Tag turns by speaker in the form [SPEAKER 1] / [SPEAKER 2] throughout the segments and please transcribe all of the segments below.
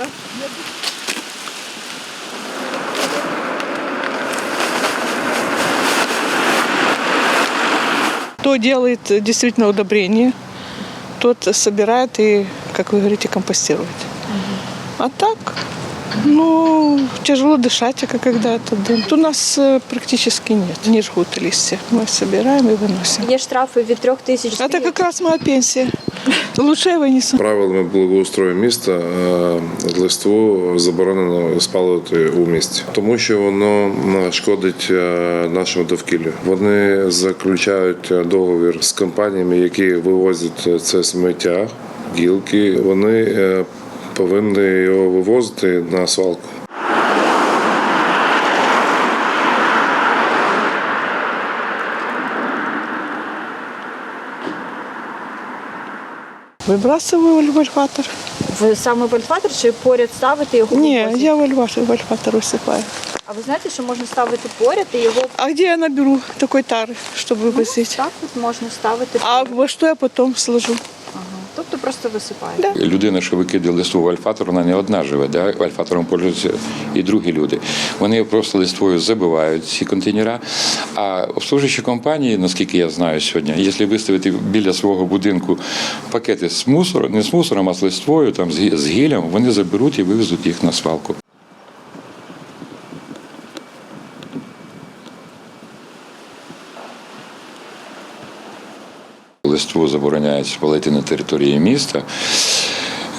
[SPEAKER 1] да? Кто делает действительно удобрение, тот собирает и, как вы говорите, компостирует. А так, ну, тяжело дышать, как когда это дым. У нас э, практически нет, не жгут листья. Мы собираем и выносим.
[SPEAKER 2] Є штрафи від трьох тисяч
[SPEAKER 1] Это как раз моя пенсия. Лучше я.
[SPEAKER 3] Правилами благоустрою міста е, листву заборонено спалювати у місті, тому що воно шкодить е, нашому довкіллю. Вони заключають е, договір з компаніями, які вивозять це сміття, гілки. Вони повинні його вивозити на свалку.
[SPEAKER 1] Выбрасываю в альфатор.
[SPEAKER 2] Ви саме в альфатор чи поряд ставите його?
[SPEAKER 1] Не,
[SPEAKER 2] вивозите?
[SPEAKER 1] я в альфатор, в альфатор высыпаю.
[SPEAKER 2] А ви знаєте, що можна ставити поряд і його
[SPEAKER 1] А где я наберу такой тары, чтобы вывозить?
[SPEAKER 2] так от можна ставити.
[SPEAKER 1] А
[SPEAKER 2] поряд.
[SPEAKER 1] во что я потом сложу?
[SPEAKER 2] Тобто просто висипаєте.
[SPEAKER 1] Да.
[SPEAKER 4] Людина, що викидає листву в альфатор, вона не одна живе. Да? Альфатором пользуються і другі люди. Вони просто листвою забивають ці контейнера. А обслужуючі компанії, наскільки я знаю сьогодні, якщо виставити біля свого будинку пакети з мусором, не з мусором, а з листвою, там, з гі- з гіллям, вони заберуть і вивезуть їх на свалку. Листву забороняється палити на території міста.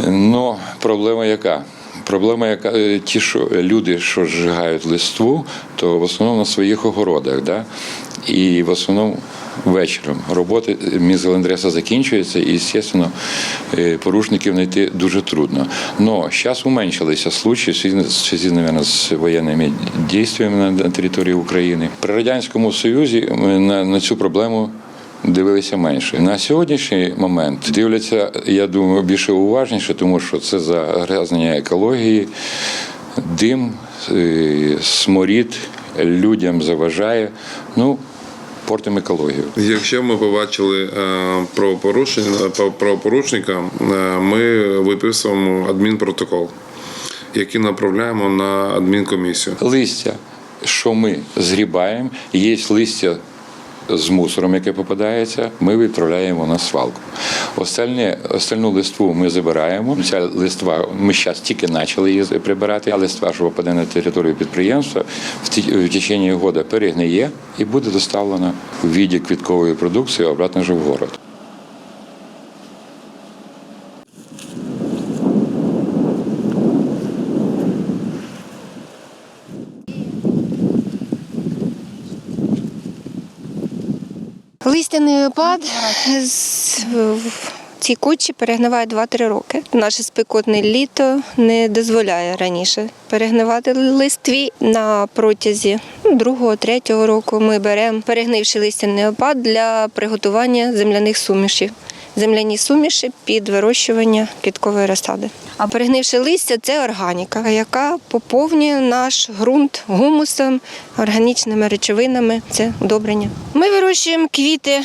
[SPEAKER 4] Ну, проблема яка? Проблема, яка е, ті, що люди, що зжигають листву, то в основному на своїх огородах, да? і в основному вечором. Роботи міст Галандреса закінчується, і, звісно, е, порушників знайти дуже трудно. Но зараз уменшилися случаї, в связи, наверное, з воєнними дійствами на- території України. При Радянському Союзі на, на цю проблему дивилися менше. На сьогоднішній момент дивляться, я думаю, більше уважніше, тому що це загрязнення екології, дим, е, сморід людям заважає. Ну, портимо екологію.
[SPEAKER 3] Якщо ми побачили е, е, правопорушника, ми виписуємо адмінпротокол, який направляємо на адмінкомісію.
[SPEAKER 4] Листя, що ми згрібаємо, є листя з мусором, яке попадається, ми відправляємо на свалку. Остальне, остальну листву ми забираємо. Ця листва, ми зараз тільки почали її прибирати, а листва, що попаде на територію підприємства, в в течение года перегниє і буде доставлена в віді квіткової продукції обратно вже в город.
[SPEAKER 5] Листяний опад з цій кучі перегниває 2-3 роки. Наше спекотне літо не дозволяє раніше перегнивати листві на протязі ну, другого-третього року. Ми беремо перегнивши листяний опад для приготування земляних сумішів. Земляні суміші під вирощування квіткової розсади. А перегнивши листя це органіка, яка поповнює наш ґрунт гумусом, органічними речовинами. Це удобрення. Ми вирощуємо квіти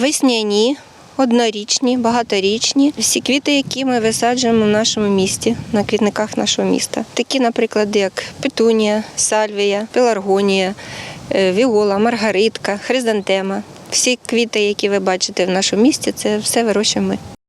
[SPEAKER 5] весняні, однорічні, багаторічні. Всі квіти, які ми висаджуємо в нашому місті, на квітниках нашого міста. Такі, наприклад, як петунія, сальвія, пеларгонія, е, віола, маргаритка, хризантема. Всі квіти, які ви бачите в нашому місті, це все вирощуємо ми.